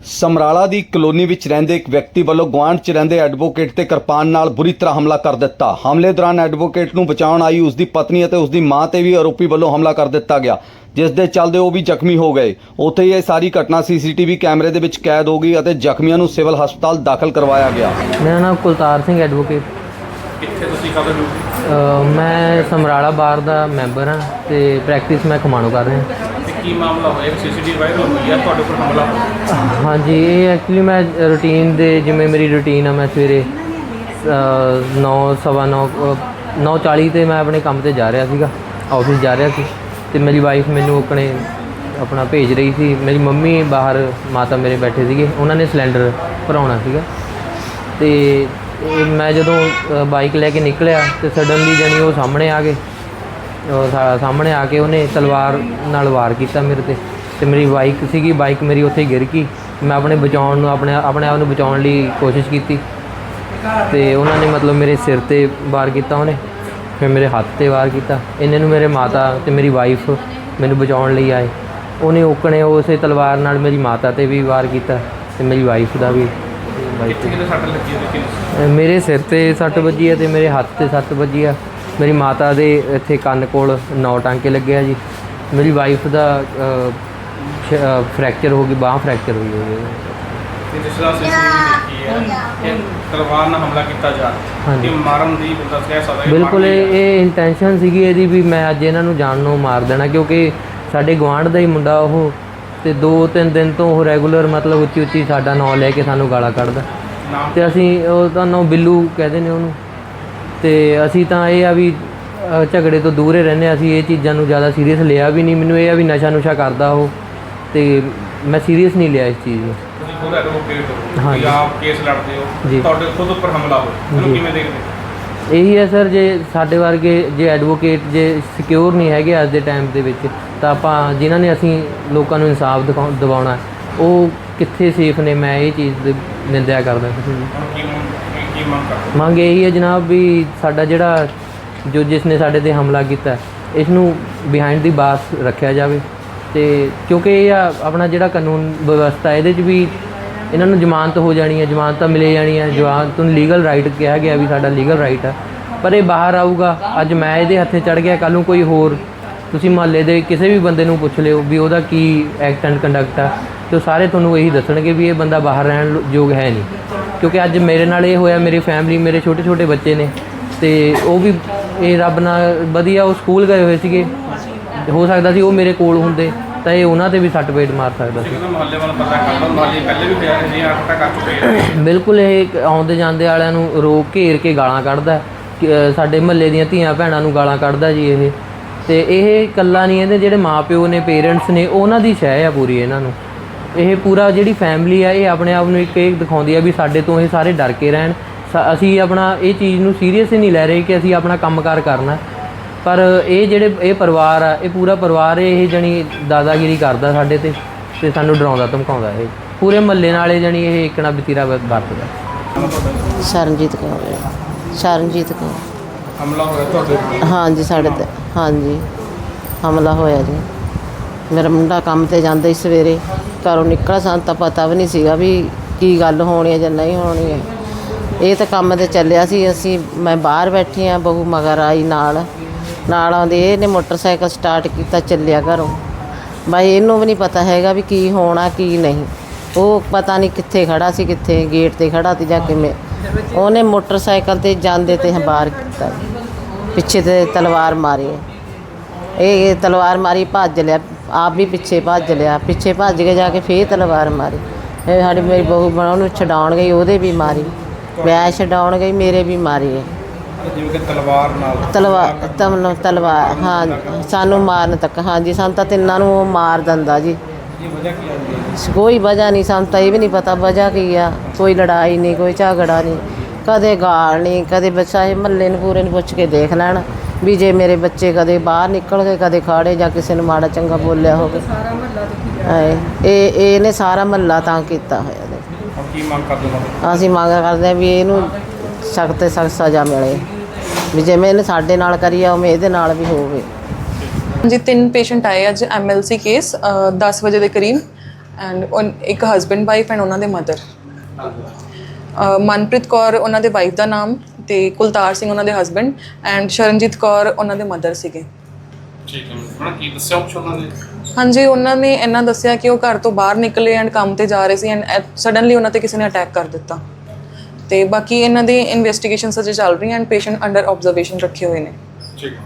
ਸਮਰਾਲਾ ਦੀ colony ਵਿੱਚ ਰਹਿੰਦੇ ਇੱਕ ਵਿਅਕਤੀ ਵੱਲੋਂ ਗੁਆਂਢ 'ਚ ਰਹਿੰਦੇ ਐਡਵੋਕੇਟ ਤੇ ਕਿਰਪਾਨ ਨਾਲ ਬੁਰੀ ਤਰ੍ਹਾਂ ਹਮਲਾ ਕਰ ਦਿੱਤਾ। ਹਮਲੇ ਦੌਰਾਨ ਐਡਵੋਕੇਟ ਨੂੰ ਬਚਾਉਣ ਆਈ ਉਸ ਦੀ ਪਤਨੀ ਅਤੇ ਉਸ ਦੀ ਮਾਂ ਤੇ ਵੀ ਆਰੋਪੀ ਵੱਲੋਂ ਹਮਲਾ ਕਰ ਦਿੱਤਾ ਗਿਆ ਜਿਸ ਦੇ ਚੱਲਦੇ ਉਹ ਵੀ ਜ਼ਖਮੀ ਹੋ ਗਏ। ਉੱਥੇ ਹੀ ਇਹ ਸਾਰੀ ਘਟਨਾ ਸੀਸੀਟੀਵੀ ਕੈਮਰੇ ਦੇ ਵਿੱਚ ਕੈਦ ਹੋ ਗਈ ਅਤੇ ਜ਼ਖਮੀਆਂ ਨੂੰ ਸਿਵਲ ਹਸਪਤਾਲ ਦਾਖਲ ਕਰਵਾਇਆ ਗਿਆ। ਮੇਰਾ ਨਾਮ ਕੁਲਤਾਰ ਸਿੰਘ ਐਡਵੋਕੇਟ। ਕਿੱਥੇ ਤੁਸੀਂ ਕਦੋਂ ਮੈਂ ਸਮਰਾਲਾ ਬਾਰ ਦਾ ਮੈਂਬਰ ਹਾਂ ਤੇ ਪ੍ਰੈਕਟਿਸ ਮੈਂ ਖਮਾਣੋ ਕਰ ਰਿਹਾ। ਕੀ ਮਾਮਲਾ ਹੋਇਆ? ਸੀਸੀਟੀਵੀ ਵਾਇਰਲ ਹੋਈ ਹੈ ਤੁਹਾਡੇ ਉੱਪਰ ਹਮਲਾ ਹੋਇਆ। ਹਾਂਜੀ, ਇਹ ਐਕਚੁਅਲੀ ਮੈਂ ਰੂਟੀਨ ਦੇ ਜਿਵੇਂ ਮੇਰੀ ਰੂਟੀਨ ਆ, ਮੈਂ ਸਵੇਰੇ 9 ਸਵਾ 9 9:40 ਤੇ ਮੈਂ ਆਪਣੇ ਕੰਮ ਤੇ ਜਾ ਰਿਹਾ ਸੀਗਾ ਆਫਿਸ ਜਾ ਰਿਹਾ ਸੀ। ਤੇ ਮੇਰੀ ਵਾਈਫ ਮੈਨੂੰ ਆਪਣੇ, ਆਪਣਾ ਭੇਜ ਰਹੀ ਸੀ। ਮੇਰੀ ਮੰਮੀ ਬਾਹਰ, ਮਾਤਾ ਮੇਰੇ ਬੈਠੇ ਸੀਗੇ। ਉਹਨਾਂ ਨੇ ਸਿਲੰਡਰ ਭਰਾਉਣਾ ਸੀਗਾ। ਤੇ, ਇਹ ਮੈਂ ਜਦੋਂ ਬਾਈਕ ਲੈ ਕੇ ਨਿਕਲਿਆ ਤੇ ਸਡਨਲੀ ਜਾਨੀ ਉਹ ਸਾਹਮਣੇ ਆ ਗਏ। ਸਾਹਮਣੇ ਆ ਕੇ ਉਹਨੇ ਤਲਵਾਰ ਨਾਲ ਵਾਰ ਕੀਤਾ ਮੇਰੇ ਤੇ। ਤੇ ਮੇਰੀ ਬਾਈਕ ਸੀਗੀ ਬਾਈਕ ਮੇਰੀ ਉੱਥੇ ਗਿਰ ਗਈ। ਮੈਂ ਆਪਣੇ ਬਚਾਉਣ ਨੂੰ ਆਪਣੇ ਆਪਣੇ ਆਪ ਨੂੰ ਬਚਾਉਣ ਲਈ ਕੋਸ਼ਿਸ਼ ਕੀਤੀ। ਤੇ ਉਹਨਾਂ ਨੇ ਮਤਲਬ ਮੇਰੇ ਸਿਰ ਤੇ ਵਾਰ ਕੀਤਾ ਉਹਨੇ ਫਿਰ ਮੇਰੇ ਹੱਥ ਤੇ ਵਾਰ ਕੀਤਾ। ਇੰਨੇ ਨੂੰ ਮੇਰੇ ਮਾਤਾ ਤੇ ਮੇਰੀ ਵਾਈਫ ਮੈਨੂੰ ਬਚਾਉਣ ਲਈ ਆਏ। ਉਹਨੇ ਓਕਣੇ ਉਸੇ ਤਲਵਾਰ ਨਾਲ ਮੇਰੀ ਮਾਤਾ ਤੇ ਵੀ ਵਾਰ ਕੀਤਾ ਤੇ ਮੇਰੀ ਵਾਈਫ ਦਾ ਵੀ। ਸੱਟ ਲੱਗੀ ਹੈ ਮੇਰੇ ਸਿਰ ਤੇ ਸੱਟ ਵੱਜੀ ਹੈ ਤੇ ਮੇਰੇ ਹੱਥ ਤੇ ਸੱਟ ਵੱਜੀ ਆ। ਮੇਰੀ ਮਾਤਾ ਦੇ ਇੱਥੇ ਕੰਨ ਕੋਲ ਨੌ ਟਾਂਕੇ ਲੱਗੇ ਆ ਜੀ। ਮੇਰੀ ਵਾਈਫ ਦਾ ਫ੍ਰੈਕਚਰ ਹੋ ਗਈ ਬਾਹ ਫ੍ਰੈਕਚਰ ਹੋਈ ਹੋਈ ਹੈ ਤੇ ਜਿਸ ਤਰ੍ਹਾਂ ਸੀਸੀਟੀਵੀ ਦੇਖੀ ਹੈ ਕਿ ਤਲਵਾਰ ਨਾਲ ਹਮਲਾ ਕੀਤਾ ਜਾ ਰਿਹਾ ਹਾਂਜੀ। ਕਿ ਮਾਰਨ ਦੀ ਬੰਦਾ ਕਹਿ ਸਕਦਾ ਹੈ ਬਿਲਕੁਲ ਇਹ ਇਹ ਇੰਟੈਂਸ਼ਨ ਸੀਗੀ ਇਹਦੀ ਵੀ ਮੈਂ ਅੱਜ ਇਹਨਾਂ ਨੂੰ ਜਾਨੋਂ ਮਾਰ ਦੇਣਾ ਕਿਉਂਕਿ ਸਾਡੇ ਗੁਆਂਢ ਦਾ ਹੀ ਮੁੰਡਾ ਉਹ ਤੇ ਦੋ ਤਿੰਨ ਦਿਨ ਤੋਂ ਉਹ ਰੈਗੂਲਰ ਮਤਲਬ ਉੱਚੀ ਉੱਚੀ ਸਾਡਾ ਨਾਂ ਲੈ ਕੇ ਸਾਨੂੰ ਗਾਲਾਂ ਕੱਢਦਾ। ਤੇ ਅਸੀਂ ਉਹ ਤਾਂ ਨਾਂ ਬਿੱਲੂ ਕਹਿੰਦੇ ਨੇ ਉਹਨੂੰ। ਤੇ ਅਸੀਂ ਤਾਂ ਇਹ ਆ ਵੀ ਝਗੜੇ ਤੋਂ ਦੂਰ ਹੀ ਰਹਿੰਦੇ ਹਾਂ। ਅਸੀਂ ਇਹ ਚੀਜ਼ਾਂ ਨੂੰ ਜ਼ਿਆਦਾ ਸੀਰੀਅਸ ਲਿਆ ਵੀ ਨਹੀਂ ਮੈਨੂੰ ਇਹ ਆ ਵੀ ਨਸ਼ਾ ਨੁਸ਼ਾ ਕਰਦਾ ਉਹ ਤੇ ਮੈਂ ਸੀਰੀਅਸ ਨਹੀਂ ਲਿਆ ਇਸ ਚੀਜ਼ ਨੂੰ ਤੁਸੀਂ ਖੁਦ ਐਡਵੋਕੇਟ ਹੋ ਹਾਂਜੀ। ਕਿ ਆਪ ਕੇਸ ਲੜਦੇ ਹੋ ਜੀ। ਤੁਹਾਡੇ ਖੁਦ ਉੱਪਰ ਹਮਲਾ ਹੋਇਆ ਇਹਨੂੰ ਜੀ। ਕਿਵੇਂ ਦੇਖਦੇ ਹੋ? ਇਹੀ ਹੈ ਸਰ ਜੇ ਸਾਡੇ ਵਰਗੇ ਜੇ ਐਡਵੋਕੇਟ ਜੇ ਸਿਕਿਉਰ ਨਹੀਂ ਹੈਗੇ ਅੱਜ ਦੇ ਟਾਈਮ ਦੇ ਵਿੱਚ ਤਾਂ ਆਪਾਂ ਜਿਨ੍ਹਾਂ ਨੇ ਅਸੀਂ ਲੋਕਾਂ ਨੂੰ ਇਨਸਾਫ ਦਿਖਾਉ- ਦਿਵਾਉਣਾ ਉਹ ਕਿੱਥੇ ਸੇਫ ਨੇ ਮੈਂ ਇਹ ਚੀਜ਼ ਦੀ ਨਿੰਦਿਆ ਕਰਦਾ ਕਿਸੇ ਦੀ ਹੁਣ ਕੀ ਮੰਗ- ਕੀ- ਮੰਗ ਕਰਦੇ ਮੰਗ ਇਹੀ ਹੈ ਜਨਾਬ ਵੀ ਸਾਡਾ ਜਿਹੜਾ ਜੋ ਜਿਸ ਨੇ ਸਾਡੇ ਤੇ ਹਮਲਾ ਕੀਤਾ, ਇਸ ਨੂੰ ਬਿਹਾਈਂਡ ਦੀ ਬਾਸ ਰੱਖਿਆ ਜਾਵੇ। ਤੇ ਕਿਉਂਕਿ ਇਹ ਆ ਆਪਣਾ ਜਿਹੜਾ ਕਾਨੂੰਨ ਵਿਵਸਥਾ ਇਹਦੇ 'ਚ ਵੀ ਇਹਨਾਂ ਨੂੰ ਜ਼ਮਾਨਤ ਹੋ ਜਾਣੀ ਹੈ, ਜ਼ਮਾਨਤਾਂ ਮਿਲੇ ਜਾਣੀ ਹੈ ਜ਼ਮਾਨਤ ਨੂੰ ਲੀਗਲ ਰਾਈਟ ਕਿਹਾ ਗਿਆ ਵੀ ਸਾਡਾ ਲੀਗਲ ਰਾਈਟ ਆ। ਪਰ ਇਹ ਬਾਹਰ ਆਊਗਾ, ਅੱਜ ਮੈਂ ਇਹਦੇ ਹੱਥੇ ਚੜ ਗਿਆ ਕੱਲ ਨੂੰ ਕੋਈ ਹੋਰ ਤੁਸੀਂ ਮਹੱਲੇ ਦੇ ਕਿਸੇ ਵੀ ਬੰਦੇ ਨੂੰ ਪੁੱਛ ਲਿਓ ਵੀ ਉਹਦਾ ਕੀ ਐਕਟ ਐਂਡ ਕੰਡਕਟ ਆ। ਤੇ ਉਹ ਸਾਰੇ ਤੁਹਾਨੂੰ ਇਹੀ ਦੱਸਣਗੇ ਵੀ ਇਹ ਬੰਦਾ ਬਾਹਰ ਰਹਿਣ ਯੋਗ ਹੈ ਨਹੀਂ। ਕਿਉਂਕਿ ਅੱਜ ਮੇਰੇ ਨਾਲ ਇਹ ਹੋਇਆ ਮੇਰੀ ਫੈਮਿਲੀ ਮੇਰੇ ਛੋਟੇ ਛੋਟੇ ਬੱਚੇ ਨੇ। ਤੇ ਉਹ ਵੀ ਇਹ ਰੱਬ ਨਾਲ ਵਧੀਆ ਉਹ ਸਕੂਲ ਗਏ ਹੋਏ ਸੀਗੇ। ਹੋ ਸਕਦਾ ਸੀ ਉਹ ਮੇਰੇ ਕੋਲ ਹੁੰਦੇ ਤਾਂ ਇਹ ਉਹਨਾਂ ਤੇ ਵੀ ਸੱਟ ਪੇਟ ਮਾਰ ਸਕਦਾ ਸੀ। ਕਿਉਂਕਿ ਮੁਹੱਲੇ ਵਾਲਾ ਪਤਾ ਕਰਦਾ ਮਾਲੀ ਪਹਿਲੇ ਵੀ ਹੋਇਆ ਨਹੀਂ ਆਟਾ ਕਰ ਚੁੱਕੇ ਹੈ ਬਿਲਕੁਲ ਇਹ ਆਉਂਦੇ ਜਾਂਦੇ ਵਾਲਿਆਂ ਨੂੰ ਰੋਕ ਘੇਰ ਕੇ ਗਾਲਾਂ ਕੱਢਦਾ ਸਾਡੇ ਮਹੱਲੇ ਦੀਆਂ ਧੀਆਂ ਭੈਣਾਂ ਨੂੰ ਗਾਲਾਂ ਕੱਢਦਾ ਜੀ ਇਹ। ਤੇ ਇਹ ਇਕੱਲਾ ਨਹੀਂ ਇਹਦੇ ਜਿਹੜੇ ਮਾਪਿਓ ਨੇ ਪੇਰੈਂਟਸ ਨੇ ਉਹਨਾਂ ਦੀ ਸ਼ੈ ਆ ਪੂਰੀ ਇਹਨਾਂ ਨੂੰ। ਇਹ ਪੂਰਾ ਜਿਹੜੀ ਫੈਮਿਲੀ ਆ ਇਹ ਆਪਣੇ ਆਪ ਨੂੰ ਇੱਕ ਇਹ ਦਿਖਾਉਂਦੀ ਆ ਵੀ ਸਾਡੇ ਤੋਂ ਇਹ ਸਾਰੇ ਡਰ ਕੇ ਰਹਿਣ। ਸ- ਅਸੀਂ ਆਪਣਾ ਇਹ ਚੀਜ਼ ਨੂੰ ਸੀਰੀਅਸ ਹੀ ਨਹੀਂ ਲੈ ਰਹੇ ਕਿ ਅਸੀਂ ਆਪਣਾ ਕੰਮਕਾਰ ਕਰਨਾ। ਪਰ ਇਹ ਜਿਹੜੇ ਇਹ ਪਰਿਵਾਰ ਆ ਇਹ ਪੂਰਾ ਪਰਿਵਾਰ ਇਹ ਜਣੀ ਦਾਦਾਗਿਰੀ ਕਰਦਾ ਸਾਡੇ ਤੇ ਤੇ ਸਾਨੂੰ ਡਰਾਉਂਦਾ ਧਮਕਾਉਂਦਾ ਇਹ। ਪੂਰੇ ਮਹੱਲੇ ਨਾਲੇ ਜਣੀ ਇਹ ਇਕਣਾ ਬਤੀਰਾ ਵਰਤਦਾ। ਸ਼ਰਨਜੀਤ ਕੌਰ ਸ਼ਰਨਜੀਤ ਕੌਰ। ਹਮਲਾ ਹੋਇਆ ਤੁਹਾਡੇ ਉੱਪਰ। ਹਾਂਜੀ ਸਾਡੇ ਤੇ ਹਾਂਜੀ। ਹਮਲਾ ਹੋਇਆ ਜੀ। ਮੇਰਾ ਮੁੰਡਾ ਕੰਮ ਤੇ ਜਾਂਦਾ ਸੀ ਸਵੇਰੇ। ਘਰੋਂ ਨਿਕਲ ਸਾਨੂੰ ਤਾਂ ਪਤਾ ਵੀ ਨਹੀਂ ਸੀਗਾ ਵੀ ਕੀ ਗੱਲ ਹੋਣੀ ਹੈ ਜਾਂ ਨਹੀਂ ਹੋਣੀ ਹੈ। ਇਹ ਤਾਂ ਕੰਮ ਤੇ ਚੱਲਿਆ ਸੀ, ਅਸੀਂ, ਮੈਂ ਬਾਹਰ ਬੈਠੀ ਆ ਬਹੂ ਮਗਰ ਆਈ ਨਾਲ। ਨਾਲ ਆਉਂਦੇ ਇਹਨੇ ਮੋਟਰਸਾਈਕਲ ਸਟਾਰਟ ਕੀਤਾ ਚੱਲਿਆ ਘਰੋਂ। ਬਾਈ, ਇਹਨੂੰ ਵੀ ਨਹੀਂ ਪਤਾ ਹੈਗਾ ਵੀ ਕੀ ਹੋਣਾ, ਕੀ ਨਹੀਂ। ਉਹ ਪਤਾ ਨਹੀਂ ਕਿੱਥੇ ਖੜਾ ਸੀ, ਕਿੱਥੇ ਗੇਟ ਤੇ ਖੜਾ ਸੀ ਜਾਂ ਕਿਵੇਂ। ਉਹਨੇ ਮੋਟਰਸਾਈਕਲ ਤੇ ਜਾਂਦੇ ਤੇ ਬਾਹਰ ਕੀਤਾ। ਪਿੱਛੇ ਤੇ ਤਲਵਾਰ ਮਾਰੀ। ਇਹ ਤਲਵਾਰ ਮਾਰੀ, ਭੱਜ ਲਿਆ। ਆਪ ਵੀ ਪਿੱਛੇ ਭੱਜ ਲਿਆ ਪਿੱਛੇ ਭੱਜ ਕੇ ਜਾ ਕੇ ਫੇਰ ਤਲਵਾਰ ਮਾਰੀ। ਇਹ ਸਾਡੀ ਮੇਰੀ ਬਹੂ ਬਣਾ ਉਹਨੂੰ ਛਡਾਉਣ ਗਈ ਉਹਦੇ ਵੀ ਮਾਰੀ। ਮੈਂ ਛਡਾਉਣ ਗਈ ਮੇਰੇ ਵੀ ਮਾਰੀ ਹੈ ਜਿਵੇਂ ਕਿ ਤਲਵਾਰ ਨਾਲ। ਤਲਵਾਰ ਤਮਨ ਤਲਵਾਰ ਹਾਂ ਸਾਨੂੰ ਮਾਰਨ ਤੱਕ ਹਾਂਜੀ ਸਾਨੂੰ ਤਾਂ ਤਿੰਨਾਂ ਨੂੰ ਉਹ ਮਾਰ ਦਿੰਦਾ ਜੀ। ਕੋਈ ਵਜ੍ਹਾ ਨਹੀਂ ਸਾਨੂੰ ਤਾਂ ਇਹ ਵੀ ਨਹੀਂ ਪਤਾ ਵਜ੍ਹਾ ਕੀ ਆ। ਕੋਈ ਲੜਾਈ ਨਹੀਂ ਕੋਈ ਝਗੜਾ ਨਹੀਂ। ਕਦੇ ਗਾਲ ਨਹੀਂ ਕਦੇ ਬੱਚਾ ਇਹ ਮਹੱਲੇ ਨੂੰ ਪੂਰੇ ਨੂੰ ਪੁੱਛ ਕੇ ਦੇਖ ਲੈਣ। ਵੀ ਜੇ ਮੇਰੇ ਬੱਚੇ ਕਦੇ ਬਾਹਰ ਨਿਕਲ ਗਏ ਕਦੇ ਖਾੜੇ ਜਾਂ ਕਿਸੇ ਨੂੰ ਮਾੜਾ ਚੰਗਾ ਬੋਲਿਆ ਹੋਵੇ। ਹਾਏ, ਇਹ ਇਹ ਇਹਨੇ ਸਾਰਾ ਮਹੱਲਾ ਤਾਂ ਕੀਤਾ ਹੋਇਆ ਦੇਖੋ। ਹੁਣ ਕੀ ਮੰਗ ਕਰਦੇ ਹੋ? ਅਸੀਂ ਮੰਗ ਕਰਦੇ ਹਾਂ ਵੀ ਇਹਨੂੰ ਸਖਤ ਤੇ ਸਖਤ ਸਜ਼ਾ ਮਿਲੇ। ਵੀ ਜਿਵੇਂ ਇਹਨੇ ਸਾਡੇ ਨਾਲ ਕਰੀ ਆ ਉਵੇਂ ਇਹਦੇ ਨਾਲ ਵੀ ਹੋਵੇ। ਜੀ ਤਿੰਨ ਪੇਸ਼ੈਂਟ ਆਏ ਅੱਜ ਐਮਐਲਸੀ ਕੇਸ 10 ਵਜੇ ਦੇ ਕਰੀਬ। ਐਂਡ ਇੱਕ ਹਸਬੈਂਡ ਵਾਈਫ ਐਂਡ ਉਹਨਾਂ ਦੇ ਮਦਰ ਮਨਪ੍ਰੀਤ ਕੌਰ ਉਹਨਾਂ ਦੇ ਵਾਈਫ ਦਾ ਨਾਮ। ਤੇ ਕੁਲਤਾਰ ਸਿੰਘ ਉਹਨਾਂ ਦੇ ਹਸਬੈਂਡ ਐਂਡ ਸ਼ਰਨਜੀਤ ਕੌਰ ਉਹਨਾਂ ਦੇ ਮਦਰ ਸੀਗੇ। ਠੀਕ ਹੈ। ਮੈਡਮ ਕੀ ਦੱਸਿਆ ਕੁਛ ਉਹਨਾਂ ਨੇ? ਹਾਂਜੀ ਉਹਨਾਂ ਨੇ ਇਹਨਾਂ ਦੱਸਿਆ ਕਿ ਉਹ ਘਰ ਤੋਂ ਬਾਹਰ ਨਿਕਲੇ ਐਂਡ ਕੰਮ ਤੇ ਜਾ ਰਹੇ ਸੀ ਐਂਡ ਸਡਨਲੀ ਉਹਨਾਂ ਤੇ ਕਿਸੇ ਨੇ ਅਟੈਕ ਕਰ ਦਿੱਤਾ। ਤੇ ਬਾਕੀ ਇਹਨਾਂ ਦੀ ਇਨਵੈਸਟੀਗੇਸ਼ਨਸ ਅਜੇ ਚੱਲ ਰਹੀਆਂ ਐਂਡ ਪੇਸ਼ੈਂਟ ਅੰਡਰ ਆਬਜ਼ਰਵੇਸ਼ਨ ਰੱਖੇ ਹੋਏ ਨੇ। ਠੀਕ ਹੈ।